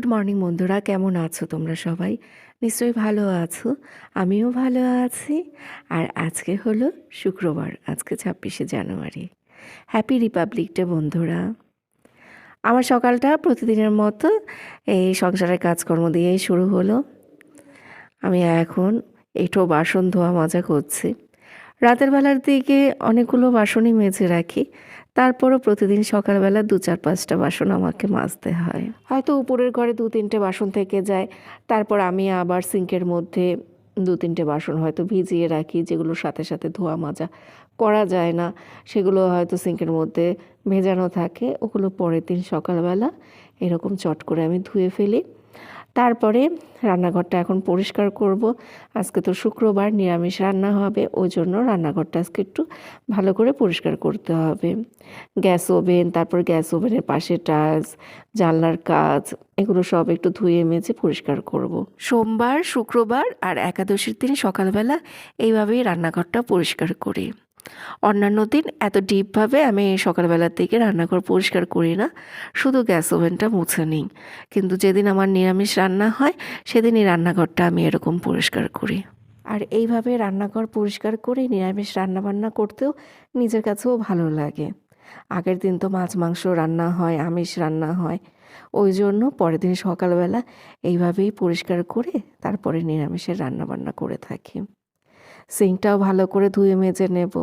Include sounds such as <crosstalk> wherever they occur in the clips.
Good morning বন্ধুরা, কেমন আছো তোমরা সবাই? নিশ্চয়ই ভালো আছো, আমিও ভালো আছি। আর আজকে হলো শুক্রবার, আজকে ছাব্বিশে জানুয়ারি। হ্যাপি রিপাবলিক ডে বন্ধুরা। আমার সকালটা প্রতিদিনের মতো এই সংসারের কাজকর্ম দিয়েই শুরু হলো। আমি এখন একটু বাসন ধোয়া মজা করছি। রাতের বেলার দিকে অনেকগুলো বাসনই মেজে রাখি। তারপরও প্রতিদিন সকালবেলা দু চার পাঁচটা বাসন আমাকে মাজতে হয়। হয়তো উপরের ঘরে দু তিনটে বাসন থেকে যায়, তারপর আমি আবার সিঙ্কের মধ্যে দু তিনটে বাসন হয়তো ভিজিয়ে রাখি, যেগুলো সাথে সাথে ধোয়া মাজা করা যায় না, সেগুলো হয়তো সিঙ্কের মধ্যে ভেজানো থাকে, ওগুলো পরের দিন সকালবেলা এরকম চট করে আমি ধুয়ে ফেলি। তারপরে রান্নাঘরটা এখন পরিষ্কার করব। আজকে তো শুক্রবার, নিরামিষ রান্না হবে, ওই জন্য রান্নাঘরটা আজকে একটু ভালো করে পরিষ্কার করতে হবে। গ্যাস ওভেন, তারপর গ্যাস ওভেনের পাশে টাচ জানলার কাজ এগুলো সব একটু ধুয়ে মেজে পরিষ্কার করব। সোমবার, শুক্রবার আর একাদশীর দিন সকালবেলা এইভাবেই রান্নাঘরটা পরিষ্কার করি। অন্যান্য দিন এত ডিপভাবে আমি সকালবেলার দিকে রান্নাঘর পরিষ্কার করি না, শুধু গ্যাস ওভেনটা মুছে নিই। কিন্তু যেদিন আমার নিরামিষ রান্না হয়, সেদিনই রান্নাঘরটা আমি এরকম পরিষ্কার করি। আর এইভাবে রান্নাঘর পরিষ্কার করে নিরামিষ রান্না বান্না করতেও নিজের কাছেও ভালো লাগে। আগের দিন তো মাছ, মাংস রান্না হয়, আমিষ রান্না হয়। ওই জন্য পরের দিন সকালবেলা এইভাবেই পরিষ্কার করে তারপরে নিরামিষের রান্না বান্না করে থাকি। সিঙ্কটাও ভালো করে ধুয়ে মেজে নেব।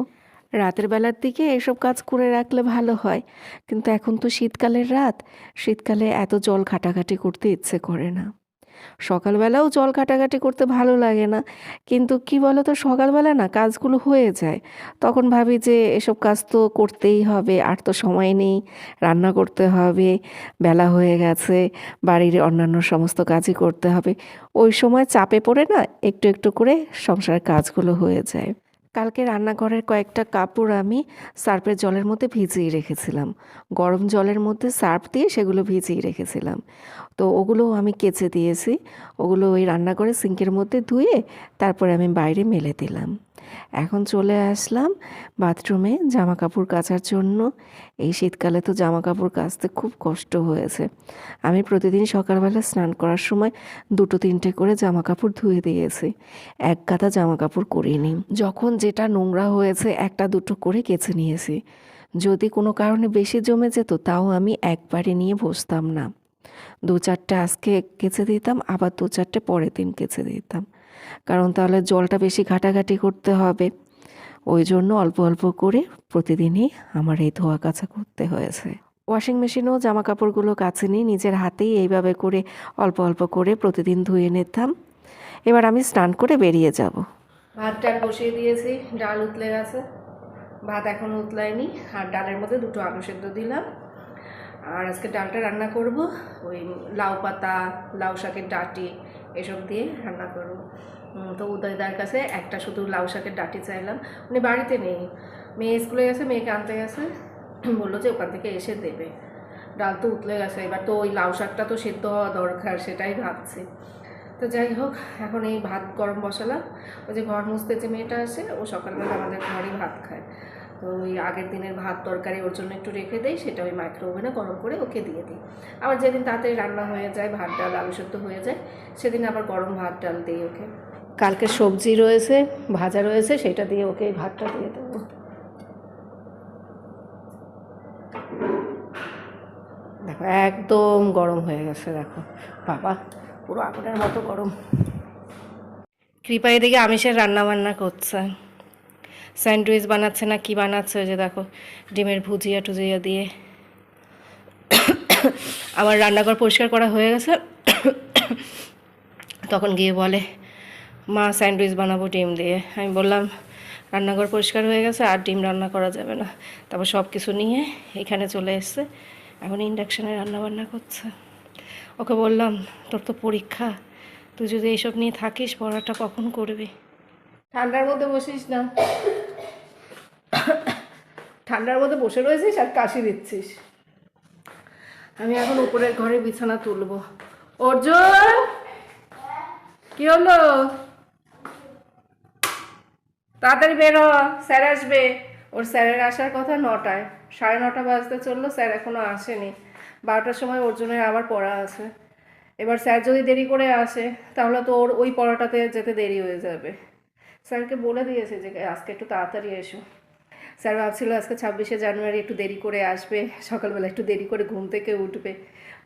রাতের বেলার দিকে এসব কাজ করে রাখলে ভালো হয়। কিন্তু এখন তো শীতকালের রাত, শীতকালে এত জল ঘাটাঘাটি করতে ইচ্ছে করে না। সকালবেলাও জল ঘাটাঘাটি করতে ভালো লাগে না। কিন্তু কি বলো তো সকালবেলা না কাজগুলো হয়ে যায়। তখন ভাবি যে এসব কাজ তো করতেই হবে, আর তো সময় নেই, রান্না করতে হবে, বেলা হয়ে গেছে, বাড়ির অন্যান্য সমস্ত কাজই করতে হবে। ওই সময় চাপে পড়ে না একটু একটু করে সংসারের কাজগুলো হয়ে যায়। কালকে রান্নাঘরের কয়েকটা কাপড় আমি সার্ফের জলের মধ্যে ভিজিয়ে রেখেছিলাম। গরম জলের মধ্যে সার্ফ দিয়ে সেগুলো ভিজিয়ে রেখেছিলাম। তো ওগুলো আমি কেচে দিয়েছি। ওগুলো ওই রান্নাঘরে সিঙ্কের মধ্যে ধুয়ে তারপরে আমি বাইরে মেলে দিলাম। এখন চলে আসলাম বাথরুমে জামা কাপড় কাচার জন্য। এই শীতকালে তো জামা কাপড় কাচতে খুব কষ্ট হয়েছে। আমি প্রতিদিন সকালবেলা স্নান করার সময় দুটো তিনটে করে জামা কাপড় ধুয়ে দিয়েছি। এক গাদা জামা কাপড় করিনি। যখন যেটা নোংরা হয়েছে একটা দুটো করে কেচে নিয়েছি। যদি কোনো কারণে বেশি জমে যেত তাও আমি একবারে নিয়ে বসতাম না। দু চারটে আজকে কেচে দিতাম, আবার দু চারটে পরের দিন কেচে দিতাম। কারণ তাহলে জলটা বেশি ঘাটাঘাটি করতে হবে। ওই জন্য অল্প অল্প করে প্রতিদিনই আমার এই ধোয়া কাচা করতে হয়েছে। ওয়াশিং মেশিনেও জামা কাপড়গুলো কাছে নিয়ে নিজের হাতেই এইভাবে করে অল্প অল্প করে প্রতিদিন ধুয়ে নিতাম। এবার আমি স্নান করে বেরিয়ে যাব। ভাত টাল বসিয়ে দিয়েছি, ডাল উতলে গেছে। ভাত এখন উতলায়নি, আর ডালের মধ্যে দুটো আলু সেদ্ধ দিলাম। আর আজকে ডালটা রান্না করব, ওই লাউ পাতা, লাউ শাকের ডাঁটি এসব দিয়ে রান্না করব। তো উদয়দার কাছে একটা শুধু লাউ শাকের ডাটি চাইলাম। উনি বাড়িতে নেই। মেয়ে স্কুলে গেছে, মেয়েকে আনতে গেছে। <clears throat> বলল যে ওখান থেকে এসে দেবে। ডাল তো উতলে গেছে। এবার তো ওই লাউ শাকটা তো সেদ্ধ হওয়া দরকার, সেটাই ভাবছি। তো যাই হোক, এখন এই ভাত গরম বসালাম। ওই যে ঘর মুছতে যে মেয়েটা আসে, ও সকালবেলা আমাদের ঘরেই ভাত খায়। তো ওই আগের দিনের ভাত তরকারি ওর জন্য একটু রেখে দেই, সেটা ওই মাইক্রো ওভেনে গরম করে ওকে দিয়ে দিই। আবার যেদিন তাড়াতাড়ি রান্না হয়ে যায়, ভাত ডাল, আলু সেদ্ধ হয়ে যায়, সেদিন আবার গরম ভাত ডাল দিই ওকে। কালকে সবজি রয়েছে, ভাজা রয়েছে, সেটা দিয়ে ওকে এই ভাতটা দিয়ে দেবো। দেখো, একদম গরম হয়ে গেছে, দেখো। বাবা, পুরো আগুনের মতো গরম। কৃপা এদিকে আমিষের রান্না বান্না করছে। স্যান্ডউইচ বানাচ্ছে না, কি বানাচ্ছে ওই যে দেখো, ডিমের ভুজিয়া টুজিয়া দিয়ে। আমার রান্নাঘর পরিষ্কার করা হয়ে গেছে। তখন গিয়ে বলে, মা, স্যান্ডউইচ বানাবো ডিম দিয়ে। আমি বললাম, রান্নাঘর পরিষ্কার হয়ে গেছে, আর ডিম রান্না করা যাবে না। তারপর সব কিছু নিয়ে এখানে চলে এসছে। এখন ইন্ডাকশানে রান্না বান্না করছে। ওকে বললাম, তোর তো পরীক্ষা, তুই যদি এইসব নিয়ে থাকিস, পড়াটা কখন করবি? ঠান্ডার মধ্যে বসিস না। ঠান্ডার মধ্যে বসে রয়েছিস আর কাশি দিচ্ছিস। আমি এখন উপরের ঘরে বিছানা তুলবো। অর্জুন! কি হলো? তাড়াতাড়ি বেরো স্যার আসবে। ওর স্যারের আসার কথা নটায়। সাড়ে নটা বাজতে চলল, স্যার এখনও আসেনি। বারোটার সময় অর্জুনের আবার পড়া আছে। এবার স্যার যদি দেরি করে আসে, তাহলে তো ওর ওই পড়াটাতে যেতে দেরি হয়ে যাবে। স্যারকে বলে দিয়েছে যে আজকে একটু তাড়াতাড়ি এসো। স্যার ভাবছিল আজকে ছাব্বিশে জানুয়ারি একটু দেরি করে আসবে, সকালবেলা একটু দেরি করে ঘুম থেকে উঠবে।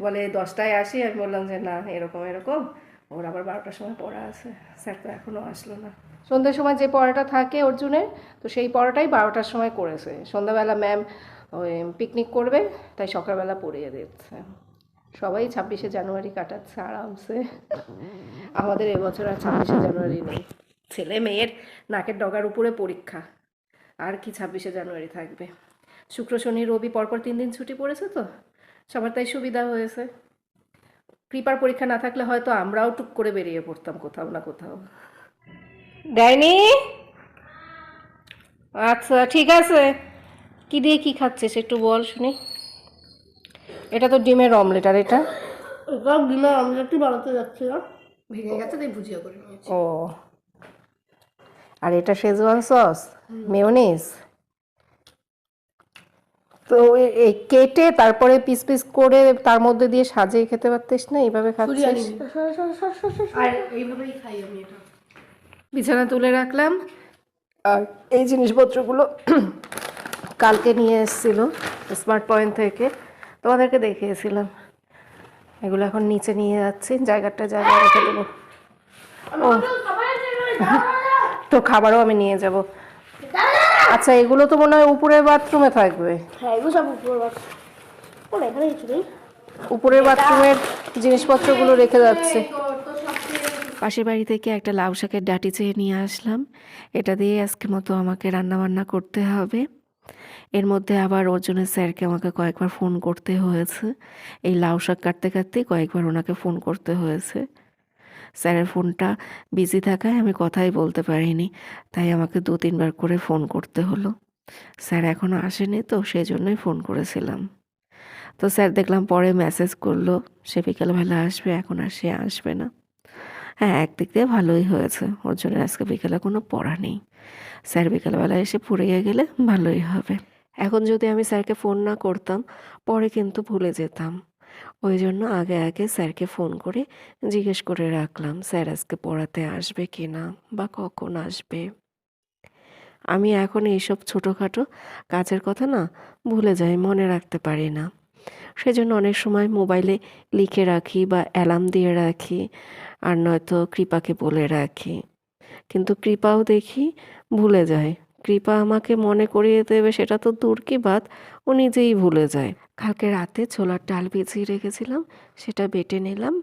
বলে, দশটায় আসি? আমি বললাম যে, না, এরকম এরকম। ওর আবার বারোটার সময় পড়া আছে। স্যার তো এখনও আসলো না। সন্ধ্যের সময় যে পড়াটা থাকে অর্জুনের, তো সেই পড়াটাই বারোটার সময় করেছে। সন্ধ্যাবেলা ম্যাম ওই পিকনিক করবে, তাই সকালবেলা পড়িয়ে দিচ্ছে। সবাই ছাব্বিশে জানুয়ারি কাটাচ্ছে আরামসে। আমাদের এবছর আর ছাব্বিশে জানুয়ারি নেই। ছেলে মেয়ের নাকের ডগার উপরে পরীক্ষা। আর কি ছাব্বিশে জানুয়ারি থাকবে। শুক্র শনি রবি পরপর তিন দিন ছুটি পড়েছে তো সবার তাই সুবিধা হয়েছে। কৃপার পরীক্ষা না থাকলে হয়তো আমরাও টুক করে বেরিয়ে পড়তাম কোথাও না কোথাও। দেয়নি আচ্ছা ঠিক আছে। কি দিয়ে কি খাচ্ছিস একটু বল শুনি। এটা তো ডিমের অমলেট আর এটা? ডিমের অমলেটই বানাতে যাচ্ছি না ভেঙে গেছে তাই ভুজিয়া করে নিয়েছি। ও আর এটা শেজওয়ান সস মেয়োনিজ তো এই কেটে তারপরে পিস পিস করে তার মধ্যে দিয়ে সাজিয়ে খেতে পারতিস না? এইভাবে খাচ্ছিস? আর এইভাবেই খাই আমি এটা। বিছানা তুলে রাখলাম। আর এই জিনিসপত্রগুলো কালকে নিয়ে এসেছিল স্মার্ট পয়েন্ট থেকে। তোমাদেরকে দেখিয়েছিলাম। এগুলো এখন নিচে নিয়ে যাচ্ছি জায়গাটা জায়গায় রেখে দেবো। ও তো খাবারও আমি নিয়ে যাব। আচ্ছা এগুলো তো মনে হয় উপরের বাথরুমে থাকবে। হ্যাঁ এগুলো সব উপরের বাথরুম। এখানে কিছু নেই? উপরের বাথরুমের জিনিসপত্রগুলো রেখে যাচ্ছে। পাশের বাড়ি থেকে একটা লাউ শাকের ডাটি চেয়ে নিয়ে আসলাম। এটা দিয়ে আজকের মতো আমাকে রান্নাবান্না করতে হবে। এর মধ্যে আবার অর্জুনের স্যারকে আমাকে কয়েকবার ফোন করতে হয়েছে। এই লাউ শাক কাটতে কাটতে কয়েকবার ওনাকে ফোন করতে হয়েছে। স্যারের ফোনটা বিজি থাকায় আমি কথাই বলতে পারিনি। তাই আমাকে দু তিনবার করে ফোন করতে হলো। স্যার এখনও আসেনি তো সেই জন্যই ফোন করেছিলাম। তো স্যার দেখলাম পরে মেসেজ করল, সে বিকেলবেলা আসবে, এখন আর সে আসবে না। হ্যাঁ একদিক দিয়ে ভালোই হয়েছে, ওর জন্য আজকে বিকেলে কোনো পড়া নেই। স্যার বিকেলবেলা এসে পড়িয়ে গেলে ভালোই হবে। এখন যদি আমি স্যারকে ফোন না করতাম, পরে কিন্তু ভুলে যেতাম। ওই জন্য আগে আগে স্যারকে ফোন করে জিজ্ঞেস করে রাখলাম, স্যার আজকে পড়াতে আসবে কি না বা কখন আসবে? আমি এখন এইসব ছোটোখাটো কাজের কথা না ভুলে যাই, মনে রাখতে পারি না। সেজন্য অনেক সময় মোবাইলে লিখে রাখি বা অ্যালার্ম দিয়ে রাখি, আর নয়তো কৃপাকে বলে রাখি। কিন্তু কৃপাও দেখি, ভুলে যায় কৃপা আমাকে মনে করিয়ে দেবে, সেটা তো দূর কি বাদ ও নিজেই ভুলে যায়। কালকে রাতে ছোলার ডাল ভিজিয়ে রেখেছিলাম, সেটা বেটে নিলাম।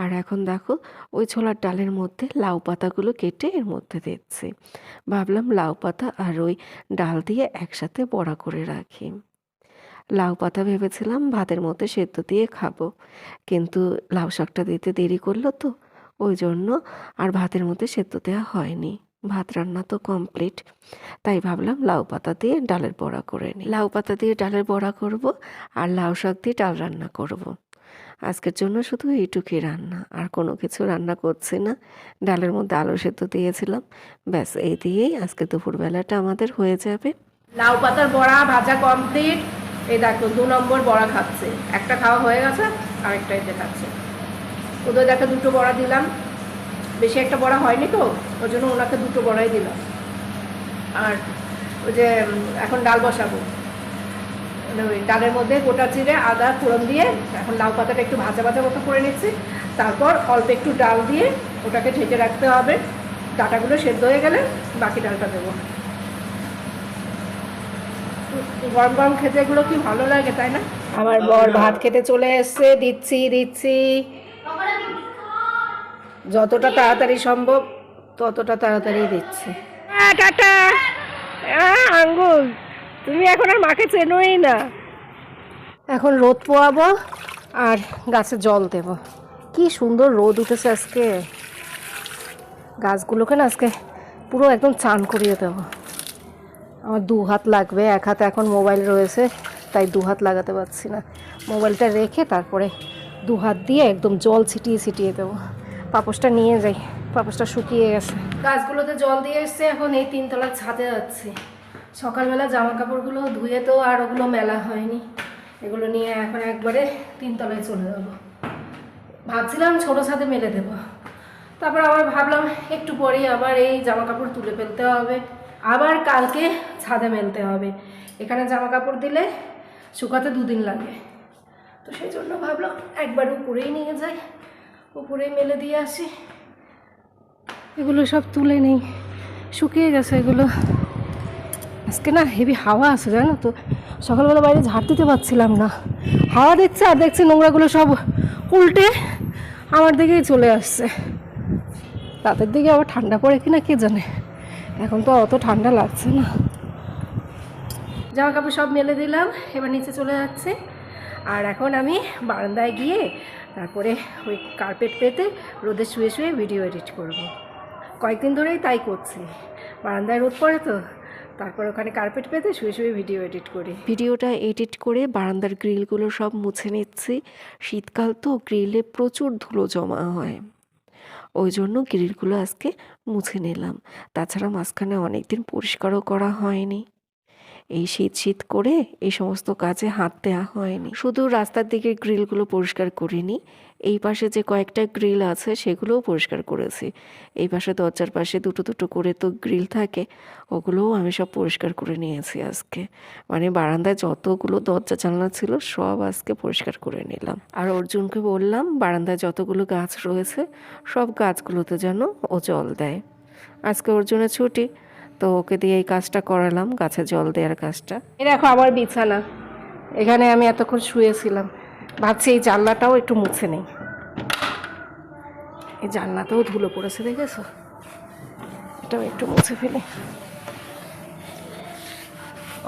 আর এখন দেখো, ওই ছোলার ডালের মধ্যে লাউ পাতাগুলো কেটে এর মধ্যে দিচ্ছি। ভাবলাম লাউ পাতা আর ওই ডাল দিয়ে একসাথে বড়া করে রাখি। লাউ পাতা ভেবেছিলাম ভাতের মধ্যে সেদ্ধ দিয়ে খাব, কিন্তু লাউ শাকটা দিতে দেরি করল তো, ওই জন্য আর ভাতের মধ্যে সেদ্ধ দেওয়া হয়নি। ভাত রান্না তো কমপ্লিট তাই ভাবলাম লাউ পাতা দিয়ে ডালের বড়া করে নিই। লাউ পাতা দিয়ে ডালের বড়া করব আর লাউ শাক দিয়ে ডাল রান্না করব। আজকের জন্য শুধু এইটুকুই রান্না, আর কোনো কিছু রান্না করছি না। ডালের মধ্যে আলু সেদ্ধ দিয়েছিলাম। ব্যাস, এই দিয়েই আজকে দুপুরবেলাটা আমাদের হয়ে যাবে। লাউ পাতার বড়া ভাজা কমপ্লিট এই দেখো, দু নম্বর বড়া খাচ্ছে। একটা খাওয়া হয়ে গেছে, আরেকটা এতে খাচ্ছে। ওদের দেখো দুটো বড়া দিলাম। বেশি একটা বড়া হয়নি তো ওই জন্য ওনাকে দুটো বড়াই দিলাম। আর ওই যে এখন ডাল বসাবো। মানে ওই ডালের মধ্যে গোটা চিড়ে আদা, ফোড়ন দিয়ে এখন লাউ পাতাটা একটু ভাজা ভাজা মতো করে নিচ্ছি। তারপর অল্প একটু ডাল দিয়ে ওটাকে ঢেকে রাখতে হবে। ডাটাগুলো সেদ্ধ হয়ে গেলে বাকি ডালটা দেবো। গরম গরম খেতে এগুলো কি ভালো লাগে, তাই না? আমার বর ভাত খেতে চলে এসছে। দিচ্ছি দিচ্ছি। যতটা তাড়াতাড়ি সম্ভব ততটা তাড়াতাড়ি দিচ্ছি। টাটা আঙ্গুল তুমি এখন আর মাকে চেনোই না। এখন রোদ পোয়াবো আর গাছে জল দেব। কি সুন্দর রোদ উঠেছে আজকে। গাছগুলোকে না আজকে পুরো একদম চান করিয়ে দেবো। আমার দু হাত লাগবে এক হাতে এখন মোবাইল রয়েছে তাই দু হাত লাগাতে পারছি না। মোবাইলটা রেখে তারপরে দু হাত দিয়ে একদম জল ছিটিয়ে ছিটিয়ে দেবো। পাপোসটা নিয়ে যাই। পাপোসটা শুকিয়ে গেছে। গাছগুলোতে জল দিয়ে এসছে, এখন এই তিনতলার ছাদে যাচ্ছে। সকালবেলা জামা কাপড়গুলো ধুয়ে তো আর ওগুলো মেলা হয়নি। এগুলো নিয়ে এখন একবারে তিনতলায় চলে যাব। ভাবছিলাম ছোটো ছাদে মেলে দেব। তারপর আবার ভাবলাম একটু পরেই আবার এই জামা কাপড় তুলে ফেলতে হবে। আবার কালকে ছাদে মেলতে হবে। এখানে জামা কাপড় দিলে শুকাতে দুদিন লাগে। তো সেই জন্য ভাবলাম একবার উপরেই নিয়ে যাই। উপরেই মেলে দিয়ে আসি। এগুলো সব তুলে নেই। শুকিয়ে গেছে এগুলো। আজকে না হেভি হাওয়া আছে, জানো তো? সকালবেলা বাইরে ঝাড় দিতে পারছিলাম না। হাওয়া দেখছে আর দেখছে নোংরাগুলো সব উল্টে আমার দিকেই চলে আসছে। রাতের দিকে আবার ঠান্ডা পড়ে কিনা কে জানে? এখন তো অত ঠান্ডা লাগছে না। জামা কাপড় সব মেলে দিলাম, এবার নিচে চলে যাচ্ছে। আর এখন আমি বারান্দায় গিয়ে তারপরে ওই কার্পেট পেতে রোদে শুয়ে শুয়ে ভিডিও এডিট করব। কয়েকদিন ধরেই তাই করছি। বারান্দায় রোদ পড়ে তো, তারপর ওখানে কার্পেট পেতে শুয়ে শুয়ে ভিডিও এডিট করি। ভিডিওটা এডিট করে বারান্দার গ্রিলগুলো সব মুছে নিচ্ছি। শীতকাল তো গ্রিলে প্রচুর ধুলো জমা হয়। ওই জন্য গ্রিলগুলো আজকে মুছে নিলাম। তাছাড়া মাঝখানে অনেক দিন পরিষ্কারও করা হয়নি। এই শীত শীত করে এই সমস্ত কাজে হাত দেওয়া হয়নি। শুধু রাস্তার দিকে গ্রিলগুলো পরিষ্কার করিনি, এই পাশে যে কয়েকটা গ্রিল আছে সেগুলোও পরিষ্কার করেছি। এই পাশে দরজার পাশে দুটো দুটো করে তো গ্রিল থাকে, ওগুলোও আমি সব পরিষ্কার করে নিয়েছি আজকে। মানে বারান্দায় যতগুলো দরজা জানলা ছিল সব আজকে পরিষ্কার করে নিলাম। আর অর্জুনকে বললাম, বারান্দায় যতগুলো গাছ রয়েছে, সব গাছগুলোতে যেন ও জল দেয়। আজকে অর্জুনের ছুটি তো ওকে দিয়ে এই কাজটা করালাম, গাছে জল দেওয়ার কাজটা। দেখো আমার বিছানা। এখানে আমি এতক্ষণ শুয়েছিলাম। ভাবছি এই জানলাটাও একটু মুছে নেই। এই জানলাতেও ধুলো পড়েছে, দেখেছ? এটাও একটু মুছে ফেলে।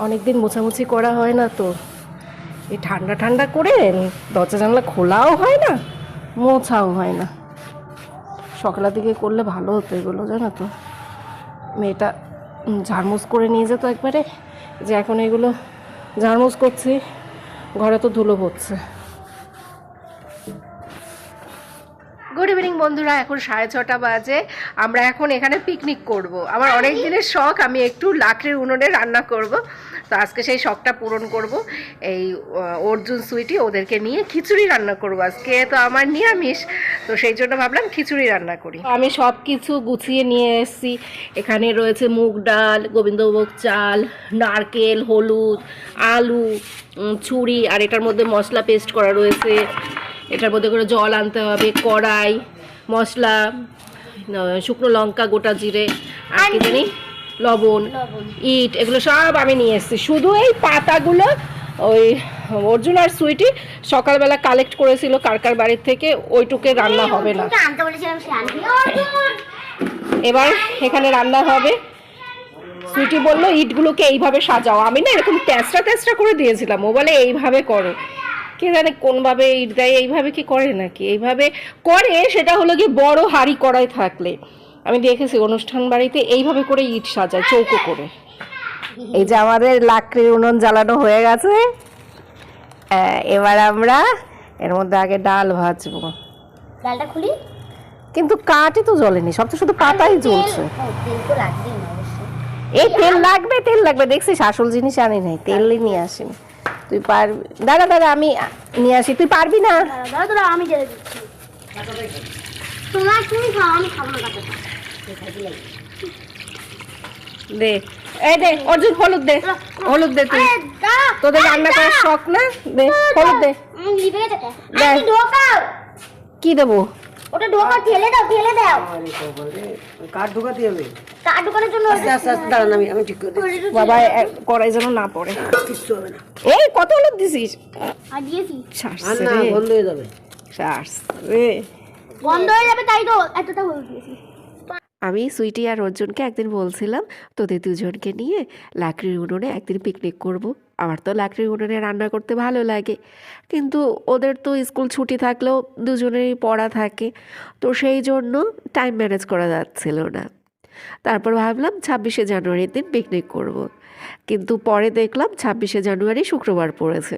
অনেকদিন মোছামুছি করা হয় না তো। এই ঠান্ডা ঠান্ডা করে দরজা জানলা খোলাও হয় না, মোছাও হয় না। সকালের দিকে করলে ভালো হতো এগুলো, জানো তো। মেয়েটা উম, ঝাড়মুছ করে নিয়ে যেত একবারে যে এখন এগুলো ঝাড়মুস করছি ঘরে তো ধুলো পড়ছে গুড ইভিনিং বন্ধুরা, এখন সাড়ে ছটা বাজে। আমরা এখন এখানে পিকনিক করব। আমার অনেক দিনের শখ, আমি একটু লাকড়ির উনুনে রান্না করব। তো আজকে সেই শখটা পূরণ করব। এই অর্জুন সুইটি ওদেরকে নিয়ে খিচুড়ি রান্না করব আজকে। তো আমার নিরামিষ, তো সেই জন্য ভাবলাম খিচুড়ি রান্না করি। আমি সব কিছু গুছিয়ে নিয়ে এসেছি। এখানে রয়েছে মুগ ডাল, গোবিন্দভোগ চাল, নারকেল, হলুদ, আলু ছুরি, আর এটার মধ্যে মশলা পেস্ট করা রয়েছে। এটার মধ্যে করে জল আনতে হবে কড়াই মশলা শুকনো লঙ্কা গোটা জিরে আর কি জানি লবণ ইট এগুলো সব আমি নিয়ে এসেছি। শুধু এই পাতাগুলো ওই অর্জুন আর সুইটি সকালবেলা কালেক্ট করেছিল কার কার বাড়ির থেকে ওইটুকে রান্না হবে না। এবার এখানে রান্না হবে। সুইটি বলল ইটগুলোকে এইভাবে সাজাও। আমি না এরকম তেসরা তেসরা করে দিয়েছিলাম। ও বলে এইভাবে করো। কে জানে কোনভাবে ইট দেয় এইভাবে কি করে নাকি? এইভাবে করে সেটা হলো কি বড় হাড়ি কড়াই থাকলে। আমি দেখেছি অনুষ্ঠান বাড়িতে এইভাবে করে ইট সাজায় চৌকো করে। এই যে আমাদের লাকড়ির উনুন জ্বালানো হয়ে গেছে। হ্যাঁ, এবার আমরা এর মধ্যে আগে ডাল ভাজবো। ডালটা খুলি? কিন্তু কাঠই তো জ্বলেনি সব তো শুধু পাতাই জ্বলছে। এই তেল লাগবে তেল লাগবে দেখছিস আসল জিনিস আনি নাই তেলই নিয়ে আসিনি। তুই পারবি দাঁড়া দাঁড়া আমি নিয়ে আসি। তুই পারবি না? আমি দে। এই দে অর্জুন হলুদ দে। হলুদ দে তুই। তোদের রান্না করার শখ না? দে হলুদ দে। কি দেবো? ওটা ঢোকাও ঠেলে দাও ঠেলে দাও। কাঠ ঢোকাতে হবে? কার ঢোকানোর জন্য আস্তে আস্তে আস্তে দাঁড়ান আমি আমি ঠিক করে। বাবা কড়াই যেন না পড়ে। কিচ্ছু হবে না। এই কত হলুদ দিছিস? আর দিয়েছি। আর না বন্ধ হয়ে যাবে। শ্বাস রে। বন্ধ হয়ে যাবে তাই তো এতটা হলুদ দিয়েছি। আমি সুইটি আর অর্জুনকে একদিন বলছিলাম তোদের দুজনকে নিয়ে লাকড়ির উনুনে একদিন পিকনিক করব। আমার তো লাকড়ির উনুনে রান্না করতে ভালো লাগে। কিন্তু ওদের তো স্কুল ছুটি থাকলেও দুজনেরই পড়া থাকে। তো সেই জন্য টাইম ম্যানেজ করা যাচ্ছিল না। তারপর ভাবলাম ছাব্বিশে জানুয়ারির দিন পিকনিক করব। কিন্তু পরে দেখলাম ছাব্বিশে জানুয়ারি শুক্রবার পড়েছে।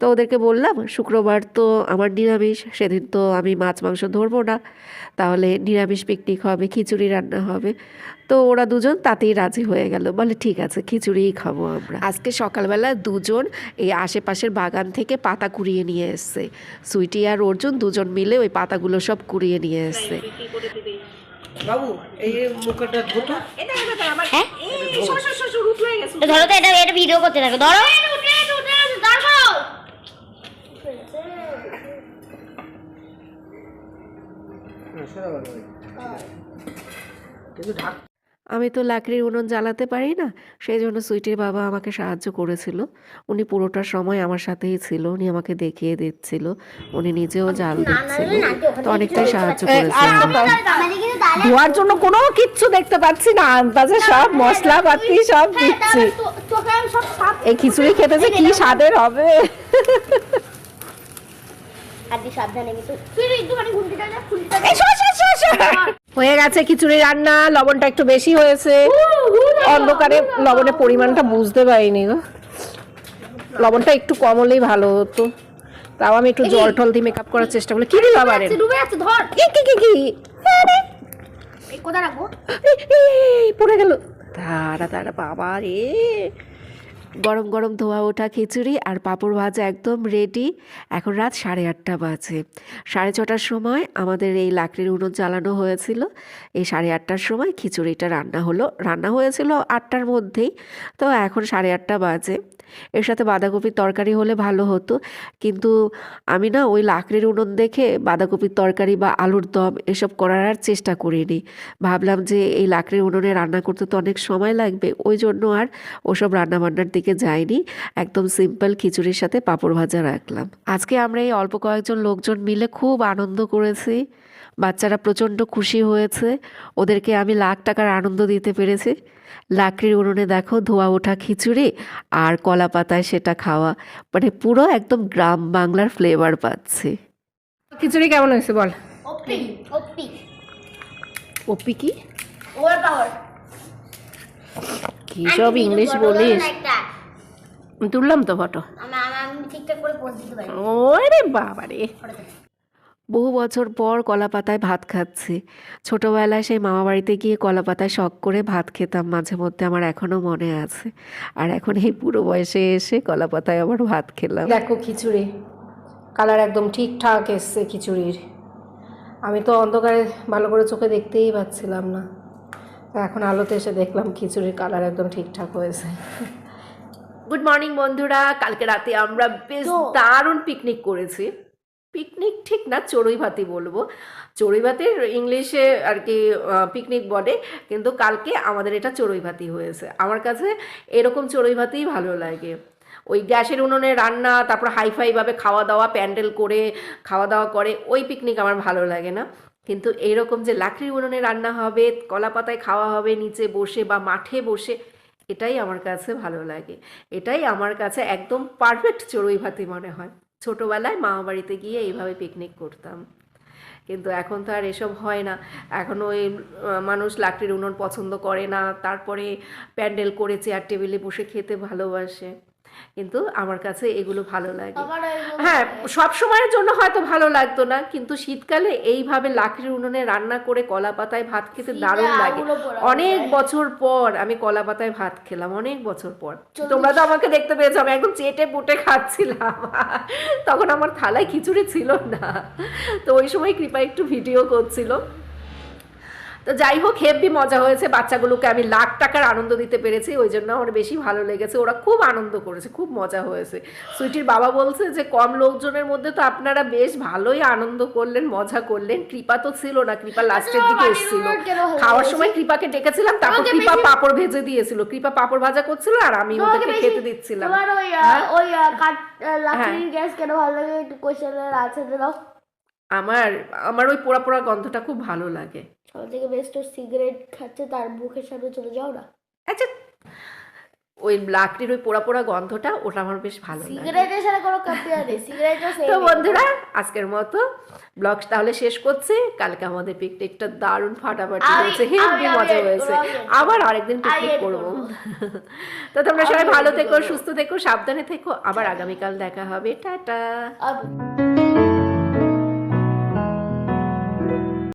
তো ওদেরকে বললাম শুক্রবার তো আমার নিরামিষ সেদিন তো আমি মাছ মাংস ধরবো না। তাহলে নিরামিষ পিকনিক হবে খিচুড়ি রান্না হবে। তো ওরা দুজন তাতেই রাজি হয়ে গেল। বলে ঠিক আছে খিচুড়িই খাব আমরা। আজকে সকালবেলা দুজন এই আশেপাশের বাগান থেকে পাতা কুড়িয়ে নিয়ে এসছে। সুইটি আর অর্জুন দুজন মিলে ওই পাতাগুলো সব কুড়িয়ে নিয়ে এসছে। বাবু এই মুখটা ধোতো। তো ধরো তো এটা এটা ভিডিও করতে থাকো। ধরো হ্যাঁ, সোজা করো ভাই। কিন্তু ঢাক আমি তো লাকড়ির উনুন জ্বালাতে পারি না সেই জন্য সুইটির বাবা আমাকে সাহায্য করেছিল। উনি পুরোটা সময় আমার সাথেই ছিল উনি আমাকে দেখিয়ে দিচ্ছিল উনি নিজেও জাল দিচ্ছিল। তো অনেকটাই সাহায্য করেছিল ধোয়ার জন্য কোনো কিচ্ছু দেখতে পাচ্ছি না আন্দাজে সব মশলা পাতি সব দিচ্ছি। আমি সব সাপ এই খিচুড়ি খেতে যে কি স্বাদের হবে? সাবধানে কিন্তু একটুখানি। হয়ে গেছে খিচুড়ি রান্না লবণটা একটু বেশি হয়েছে। অন্ধকারে লবণের পরিমাণটা বুঝতে পারিনি গো। লবণটা একটু কম হলেই ভালো হতো। তাও আমি একটু জল টল দিয়ে মেকআপ করার চেষ্টা করলে। কি দিল আবার কি কি কি কি? আরে, এই কোথায় রাখব? পড়ে গেল। তারা তারা বাবা রে। গরম গরম ধোয়া ওঠা খিচুড়ি আর পাঁপড় ভাজা একদম রেডি এখন রাত সাড়ে আটটা বাজে। সাড়ে ছটার সময় আমাদের এই লাকড়ির উনুন জ্বালানো হয়েছিল। এই সাড়ে আটটার সময় খিচুড়িটা রান্না হলো। রান্না হয়েছিল আটটার মধ্যেই। তো এখন সাড়ে আটটা বাজে। এর সাথে বাঁধাকপির তরকারি হলে ভালো হতো। কিন্তু আমি না ওই লাকড়ির উনুন দেখে বাঁধাকপির তরকারি বা আলুর দম এসব করার আর চেষ্টা করিনি। ভাবলাম যে এই লাকড়ির উনুনে রান্না করতে তো অনেক সময় লাগবে। ওই জন্য আর ওসব রান্নাবান্নার দিকে যাইনি একদম সিম্পল খিচুড়ির সাথে পাঁপড় ভাজা রাখলাম। আজকে আমরা এই অল্প কয়েকজন লোকজন মিলে খুব আনন্দ করেছি। বাচ্চারা প্রচণ্ড খুশি হয়েছে। ওদেরকে আমি লাখ টাকার আনন্দ দিতে পেরেছি। লাকড়ির উনুনে দেখো ধোয়া ওঠা খিচুড়ি আর কলা পাতায় সেটা খাওয়া। মানে পুরো একদম গ্রাম বাংলার ফ্লেভার পাচ্ছি। খিচুড়ি কেমন হয়েছে বল? OP OP. ওপি কি? Over power. কি সব ইংলিশ বলিস? তুললাম তো ফটো। আমি আমি- আমি ঠিকঠাক করে পোস্ট দিতে পারি। ওরে বাবা রে বহু বছর পর কলা পাতায় ভাত খাচ্ছি। ছোটোবেলায় সেই মামা বাড়িতে গিয়ে কলা পাতায় শখ করে ভাত খেতাম মাঝে মধ্যে আমার এখনও মনে আছে। আর এখন এই পুরো বয়সে এসে কলা পাতায় আবার ভাত খেলাম। দেখো খিচুড়ি। কালার একদম ঠিকঠাক এসছে খিচুড়ির। আমি তো অন্ধকারে ভালো করে চোখে দেখতেই পাচ্ছিলাম না। তো এখন আলোতে এসে দেখলাম খিচুড়ির কালার একদম ঠিকঠাক হয়েছে। গুড মর্নিং বন্ধুরা। কালকে রাতে আমরা বেশ দারুণ পিকনিক করেছি। পিকনিক ঠিক না চড়ুই ভাতি বলব। চড়ুই ভাতির ইংলিশে আর কি পিকনিক বলে কিন্তু কালকে আমাদের এটা চড়ুই ভাতি হয়েছে। আমার কাছে এরকম চড়ুই ভাতিই ভালো লাগে। ওই গ্যাসের উনুনে রান্না তারপর হাইফাইভাবে খাওয়া দাওয়া প্যান্ডেল করে খাওয়া দাওয়া করে ওই পিকনিক আমার ভালো লাগে না। কিন্তু এইরকম যে লাকড়ির উনুনে রান্না হবে কলা পাতায় খাওয়া হবে, নিচে বসে বা মাঠে বসে, এটাই আমার কাছে ভালো লাগে। এটাই আমার কাছে একদম পারফেক্ট চড়ুই ভাতি মনে হয়। ছোটোবেলায় মামা বাড়িতে গিয়ে এইভাবে পিকনিক করতাম। কিন্তু এখন তো আর এসব হয় না। এখন ওই মানুষ লাকড়ির উনুন পছন্দ করে না। তারপরে প্যান্ডেল করে চেয়ার টেবিলে বসে খেতে ভালোবাসে। কিন্তু আমার কাছে এগুলো ভালো লাগে। হ্যাঁ সব সময়ের জন্য হয়তো ভালো লাগতো না কিন্তু শীতকালে এইভাবে লাকড়ির উনুনে রান্না করে কলা পাতায় ভাত খেতে দারুণ লাগে। অনেক বছর পর আমি কলা পাতায় ভাত খেলাম অনেক বছর পর। তোমরা তো আমাকে দেখতে পেয়েছ আমি একদম চেটে পুটে খাচ্ছিলাম। <laughs> তখন আমার থালায় খিচুড়ি ছিল না। তো ওই সময় কৃপা একটু ভিডিও করছিল। তো যাই হোক হেব্বি মজা হয়েছে। বাচ্চাগুলোকে আমি লাখ টাকার আনন্দ দিতে পেরেছি ওই জন্য আমার বেশি ভালো লেগেছে। ওরা খুব আনন্দ করেছে খুব মজা হয়েছে। সুইটির বাবা বলছে যে কম লোকজনের মধ্যে তো আপনারা বেশ ভালোই আনন্দ করলেন মজা করলেন। কৃপা তো ছিল না কৃপা লাস্টের দিকে এসেছিল? খাওয়ার সময় কৃপাকে ডেকেছিলাম তারপর কৃপা পাপড় ভেজে দিয়েছিল। কৃপা পাপড় ভাজা করছিল আর আমি ওদেরকে খেতে দিচ্ছিলাম। ওই হ্যাঁ? ওই কাঠ লাকড়ির গ্যাস কেন ভালো লাগে? একটু কোশ্চেনের আনসার দাও। আমার আমার ওই পোড়া পোড়া গন্ধটা খুব ভালো লাগে। সব থেকে বেস্ট সিগারেট খাচ্ছে তার মুখের সামনে চলে যাও না। আচ্ছা ওই লাকড়ির ওই পোড়া পোড়া গন্ধটা ওটা আমার বেশ ভালো লাগে। সিগারেটের সাথে কোনো কম্পেয়ার নেই সিগারেটও তো বন্ধুরা আজকের মতো ব্লগ তাহলে শেষ করছি। কালকে আমাদের পিকনিকটা দারুণ ফাটাফাটি হয়েছে হেভি মজা হয়েছে। আবার আরেকদিন পিকনিক করব। <laughs> তো তোমরা সবাই ভালো থেকো সুস্থ থেকো সাবধানে থেকো। আবার আগামীকাল দেখা হবে। টাটা।